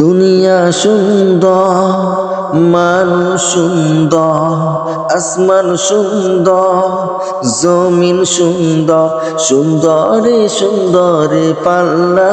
দুনিয়া সুন্দর মানুষ সুন্দর আসমান সুন্দর জমিন সুন্দর সুন্দরে সুন্দরে পাল্লা।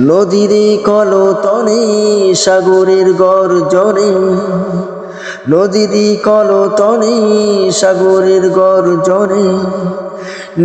নদীর কলতনে, সাগরের গর্জনে। নদীর কলতনে, সাগরের গর্জনে।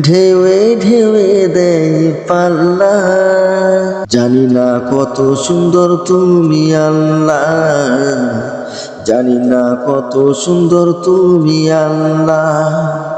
ঢেউয়ে ঢেউয়ে দেয় পাল্লা। জানি না কত সুন্দর তুমি আল্লাহ। জানি না কত সুন্দর তুমি আল্লাহ।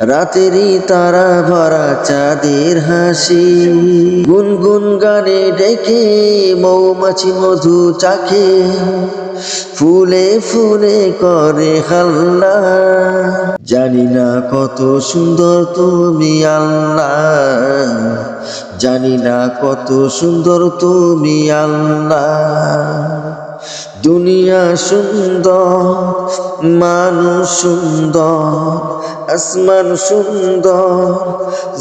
রাতেরই তারা ভরা চাঁদের হাসি। গুনগুন গানে ডেকে মৌমাছি মধু চাখে। ফুলে ফুলে করে হাল্লা। জানি না কত সুন্দর তুমি আল্লাহ। জানি না কত সুন্দর তুমি আল্লাহ। দুনিয়া সুন্দর, মানুষ সুন্দর, আসমান সুন্দর,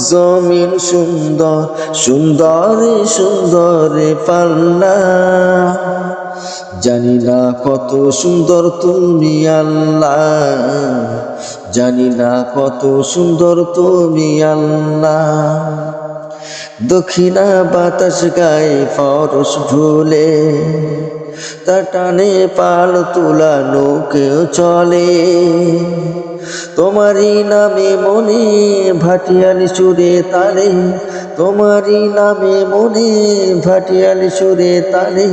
জমিন সুন্দর, সুন্দরে সুন্দরে পাল্লা। জানি না কত সুন্দর তুমি আল্লাহ, জানি না কত সুন্দর তুমি আল্লাহ। দক্ষিণা বাতাস গায়ে ফরস ভুলে তা টানে পাল তুলানো কেউ চলে। তোমারই নামে মনে ভাটিয়ালি সুরে তালে, তোমারই নামে মনে ভাটিয়ালি সুরে তালে,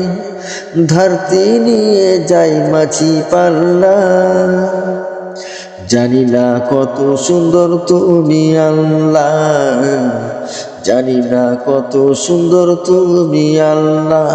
ধরতে নিয়ে যাই মাঝি পাল্লা। জানি না কত সুন্দর তুমি আল্লাহ, জানি না কত সুন্দর তুমি আল্লাহ।